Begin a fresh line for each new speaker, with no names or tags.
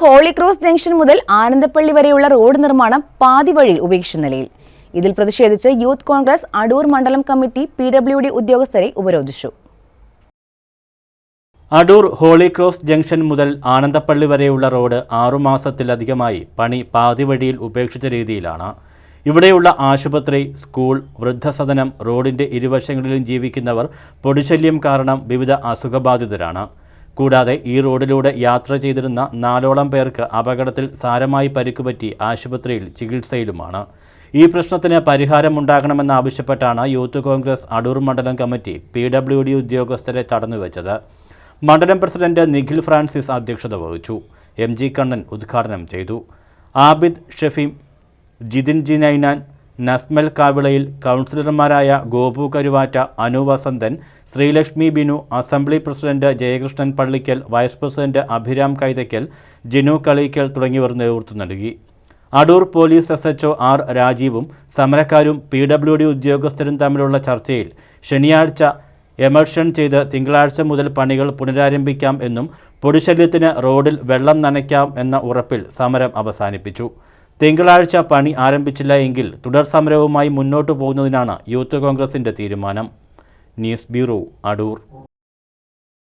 Holy cross junction മുതൽ ആനന്ദപ്പള്ളി വരെയുള്ള road നിർമ്മാണം പാതി വഴിയിൽ ഉപേക്ഷിച്ച നിലയിൽ. ഇതിൽ പ്രതിഷേധിച്ച് യൂത്ത് കോൺഗ്രസ് അടൂർ മണ്ഡലം കമ്മിറ്റി പി ഡബ്ല്യു ഡി ഉദ്യോഗസ്ഥരെ ഉപരോധിച്ചു.
അടൂർ ഹോളിക്രോസ് ജംഗ്ഷൻ മുതൽ ആനന്ദപ്പള്ളി വരെയുള്ള റോഡ് ആറുമാസത്തിലധികമായി പണി പാതി വഴിയിൽ ഉപേക്ഷിച്ച രീതിയിലാണ്. ഇവിടെയുള്ള ആശുപത്രി സ്കൂൾ വൃദ്ധസദനം റോഡിന്റെ ഇരുവശങ്ങളിലും ജീവിക്കുന്നവർ പൊടിശല്യം കാരണം വിവിധ അസുഖബാധിതരാണ്. കൂടാതെ ഈ റോഡിലൂടെ യാത്ര ചെയ്തിരുന്ന നാലോളം പേർക്ക് അപകടത്തിൽ സാരമായി പരിക്കുപറ്റി ആശുപത്രിയിൽ ചികിത്സയിലുമാണ്. ഈ പ്രശ്നത്തിന് പരിഹാരമുണ്ടാകണമെന്നാവശ്യപ്പെട്ടാണ് യൂത്ത് കോൺഗ്രസ് അടൂർ മണ്ഡലം കമ്മിറ്റി പി ഡബ്ല്യു ഡി ഉദ്യോഗസ്ഥരെ തടഞ്ഞുവെച്ചത്. മണ്ഡലം പ്രസിഡന്റ് നിഖിൽ ഫ്രാൻസിസ് അധ്യക്ഷത വഹിച്ചു. എം ജി കണ്ണൻ ഉദ്ഘാടനം ചെയ്തു. ആബിദ് ഷെഫീം ജിതിൻ ജി നൈനാൻ നസ്മൽ കാവിളയിൽ കൗൺസിലർമാരായ Gopu Karuvatta Anu Vasanthan Sreelakshmi Binu assembly president Jayakrishnan Pallikkal vice president Abhiram Kaithakkal Jinu Kaleekkal തുടങ്ങിയവർ നേതൃത്വം നൽകി. Adoor police S H R രാജീവും സമരക്കാരും പി ഡബ്ല്യു ഡി ഉദ്യോഗസ്ഥരും തമ്മിലുള്ള ചർച്ചയിൽ ശനിയാഴ്ച എമർഷൻ ചെയ്ത് തിങ്കളാഴ്ച മുതൽ പണികൾ പുനരാരംഭിക്കാം എന്നും പൊടിശല്യത്തിന് റോഡിൽ വെള്ളം നനയ്ക്കാം എന്ന ഉറപ്പിൽ സമരം അവസാനിപ്പിച്ചു. തിങ്കളാഴ്ച പണി ആരംഭിച്ചില്ല എങ്കിൽ തുടർ സമരവുമായി മുന്നോട്ടു പോകുന്നതിനാണ് യൂത്ത് കോൺഗ്രസിന്റെ തീരുമാനം. News bureau Adoor.